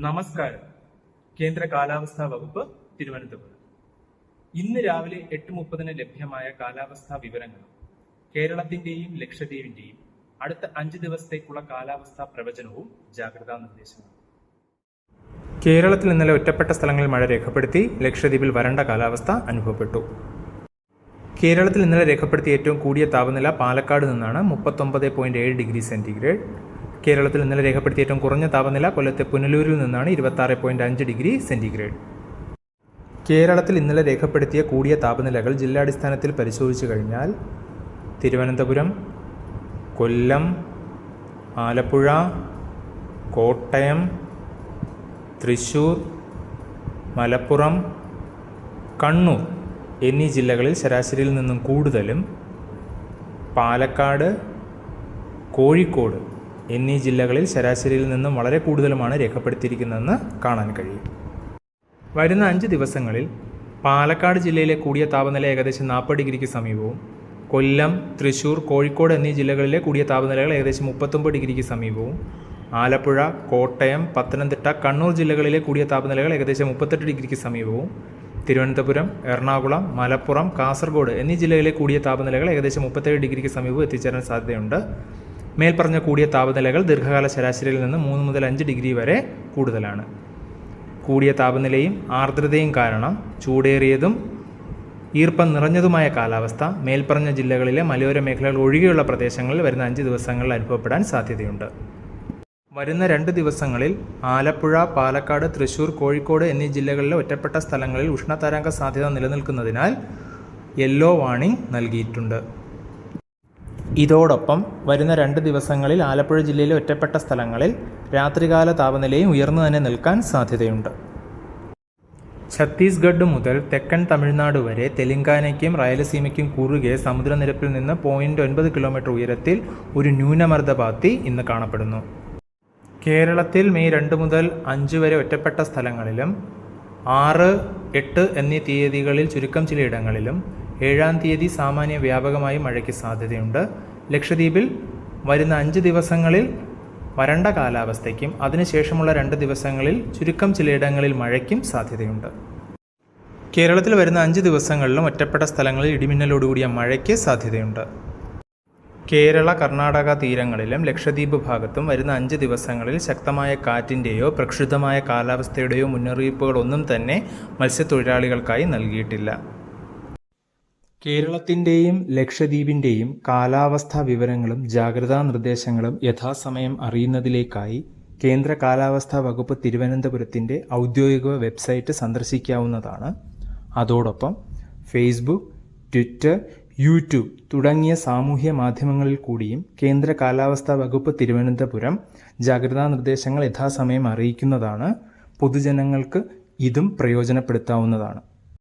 നമസ്കാരം. കേന്ദ്ര കാലാവസ്ഥാ വകുപ്പ് തിരുവനന്തപുരം. ഇന്ന് രാവിലെ എട്ട് മുപ്പതിന് ലഭ്യമായ കാലാവസ്ഥാ വിവരങ്ങൾ. കേരളത്തിന്റെയും ലക്ഷദ്വീപിന്റെയും അടുത്ത അഞ്ച് ദിവസത്തേക്കുള്ള കാലാവസ്ഥാ പ്രവചനവും ജാഗ്രതാ നിർദ്ദേശങ്ങളും. കേരളത്തിൽ ഇന്നലെ ഒറ്റപ്പെട്ട സ്ഥലങ്ങളിൽ മഴ രേഖപ്പെടുത്തി ലക്ഷദ്വീപിൽ വരണ്ട കാലാവസ്ഥ അനുഭവപ്പെട്ടു. കേരളത്തിൽ ഇന്നലെ രേഖപ്പെടുത്തിയ ഏറ്റവും കൂടിയ താപനില പാലക്കാട് നിന്നാണ് മുപ്പത്തൊമ്പത് പോയിന്റ് ഏഴ് ഡിഗ്രി സെന്റിഗ്രേഡ്. കേരളത്തിൽ ഇന്നലെ രേഖപ്പെടുത്തിയ ഏറ്റവും കുറഞ്ഞ താപനില കൊല്ലത്തെ പുനലൂരിൽ നിന്നാണ് ഇരുപത്തി പോയിന്റ് അഞ്ച് ഡിഗ്രി സെന്റിഗ്രേഡ്. കേരളത്തിൽ ഇന്നലെ രേഖപ്പെടുത്തിയ കൂടിയ താപനിലകൾ ജില്ലാടിസ്ഥാനത്തിൽ പരിശോധിച്ചു കഴിഞ്ഞാൽ തിരുവനന്തപുരം കൊല്ലം ആലപ്പുഴ കോട്ടയം തൃശൂർ മലപ്പുറം കണ്ണൂർ എന്നീ ജില്ലകളിൽ ശരാശരിയിൽ നിന്നും കൂടുതലും പാലക്കാട് കോഴിക്കോട് എന്നീ ജില്ലകളിൽ ശരാശരിയിൽ നിന്നും വളരെ കൂടുതലുമാണ് രേഖപ്പെടുത്തിയിരിക്കുന്നതെന്ന് കാണാൻ കഴിയും. വരുന്ന അഞ്ച് ദിവസങ്ങളിൽ പാലക്കാട് ജില്ലയിലെ കൂടിയ താപനില ഏകദേശം നാൽപ്പത് ഡിഗ്രിക്ക് സമീപവും കൊല്ലം തൃശൂർ കോഴിക്കോട് എന്നീ ജില്ലകളിലെ കൂടിയ താപനിലകൾ ഏകദേശം മുപ്പത്തൊമ്പത് ഡിഗ്രിക്ക് സമീപവും ആലപ്പുഴ കോട്ടയം പത്തനംതിട്ട കണ്ണൂർ ജില്ലകളിലെ കൂടിയ താപനിലകൾ ഏകദേശം മുപ്പത്തെട്ട് ഡിഗ്രിക്ക് സമീപവും തിരുവനന്തപുരം എറണാകുളം മലപ്പുറം കാസർഗോഡ് എന്നീ ജില്ലകളിലെ കൂടിയ താപനിലകൾ ഏകദേശം മുപ്പത്തേഴ് ഡിഗ്രിക്ക് സമീപം എത്തിച്ചേരാൻ സാധ്യതയുണ്ട്. മേൽപ്പറഞ്ഞ കൂടിയ താപനിലകൾ ദീർഘകാല ശരാശരിയിൽ നിന്ന് മൂന്ന് മുതൽ അഞ്ച് ഡിഗ്രി വരെ കൂടുതലാണ്. കൂടിയ താപനിലയും ആർദ്രതയും കാരണം ചൂടേറിയതും ഈർപ്പം നിറഞ്ഞതുമായ കാലാവസ്ഥ മേൽപ്പറഞ്ഞ ജില്ലകളിലെ മലയോര മേഖലകൾ ഒഴികെയുള്ള പ്രദേശങ്ങളിൽ വരുന്ന അഞ്ച് ദിവസങ്ങളിൽ അനുഭവപ്പെടാൻ സാധ്യതയുണ്ട്. വരുന്ന രണ്ട് ദിവസങ്ങളിൽ ആലപ്പുഴ പാലക്കാട് തൃശൂർ കോഴിക്കോട് എന്നീ ജില്ലകളിലെ ഒറ്റപ്പെട്ട സ്ഥലങ്ങളിൽ ഉഷ്ണതരംഗ സാധ്യത നിലനിൽക്കുന്നതിനാൽ യെല്ലോ വാണിംഗ് നൽകിയിട്ടുണ്ട്. ഇതോടൊപ്പം വരുന്ന രണ്ട് ദിവസങ്ങളിൽ ആലപ്പുഴ ജില്ലയിലെ ഒറ്റപ്പെട്ട സ്ഥലങ്ങളിൽ രാത്രികാല താപനിലയും ഉയർന്നു തന്നെ നിൽക്കാൻ സാധ്യതയുണ്ട്. ഛത്തീസ്ഗഡ് മുതൽ തെക്കൻ തമിഴ്നാട് വരെ തെലങ്കാനയ്ക്കും റയലസീമയ്ക്കും കുറുകെ സമുദ്രനിരപ്പിൽ നിന്ന് പോയിന്റ് ഒൻപത് കിലോമീറ്റർ ഉയരത്തിൽ ഒരു ന്യൂനമർദ്ദപാത്തി ഇന്ന് കാണപ്പെടുന്നു. കേരളത്തിൽ മെയ് രണ്ട് മുതൽ അഞ്ച് വരെ ഒറ്റപ്പെട്ട സ്ഥലങ്ങളിലും ആറ് എട്ട് എന്നീ തീയതികളിൽ ചുരുക്കം ചിലയിടങ്ങളിലും ഏഴാം തീയതി സാമാന്യ വ്യാപകമായി മഴയ്ക്ക് സാധ്യതയുണ്ട്. ലക്ഷദ്വീപിൽ വരുന്ന അഞ്ച് ദിവസങ്ങളിൽ വരണ്ട കാലാവസ്ഥയ്ക്കും അതിനുശേഷമുള്ള രണ്ട് ദിവസങ്ങളിൽ ചുരുക്കം ചിലയിടങ്ങളിൽ മഴയ്ക്കും സാധ്യതയുണ്ട്. കേരളത്തിൽ വരുന്ന അഞ്ച് ദിവസങ്ങളിലും ഒറ്റപ്പെട്ട സ്ഥലങ്ങളിൽ ഇടിമിന്നലോടുകൂടിയ മഴയ്ക്ക് സാധ്യതയുണ്ട്. കേരള കർണാടക തീരങ്ങളിലും ലക്ഷദ്വീപ് ഭാഗത്തും വരുന്ന അഞ്ച് ദിവസങ്ങളിൽ ശക്തമായ കാറ്റിന്റെയോ പ്രക്ഷുബ്ധമായ കാലാവസ്ഥയുടെയോ മുന്നറിയിപ്പുകളൊന്നും തന്നെ മത്സ്യത്തൊഴിലാളികൾക്കായി നൽകിയിട്ടില്ല. കേരളത്തിന്റെയും ലക്ഷദ്വീപിന്റെയും കാലാവസ്ഥാ വിവരങ്ങളും ജാഗ്രതാ നിർദ്ദേശങ്ങളും യഥാസമയം അറിയുന്നതിലേക്കായി കേന്ദ്ര കാലാവസ്ഥാ വകുപ്പ് തിരുവനന്തപുരത്തിന്റെ ഔദ്യോഗിക വെബ്സൈറ്റ് സന്ദർശിക്കാവുന്നതാണ്. അതോടൊപ്പം ഫേസ്ബുക്ക് ട്വിറ്റർ യൂട്യൂബ് തുടങ്ങിയ സാമൂഹ്യ മാധ്യമങ്ങളിൽ കൂടിയും കേന്ദ്ര കാലാവസ്ഥാ വകുപ്പ് തിരുവനന്തപുരം ജാഗ്രതാ നിർദ്ദേശങ്ങൾ യഥാസമയം അറിയിക്കുന്നതാണ്. പൊതുജനങ്ങൾക്ക് ഇതും പ്രയോജനപ്പെടുത്താവുന്നതാണ്.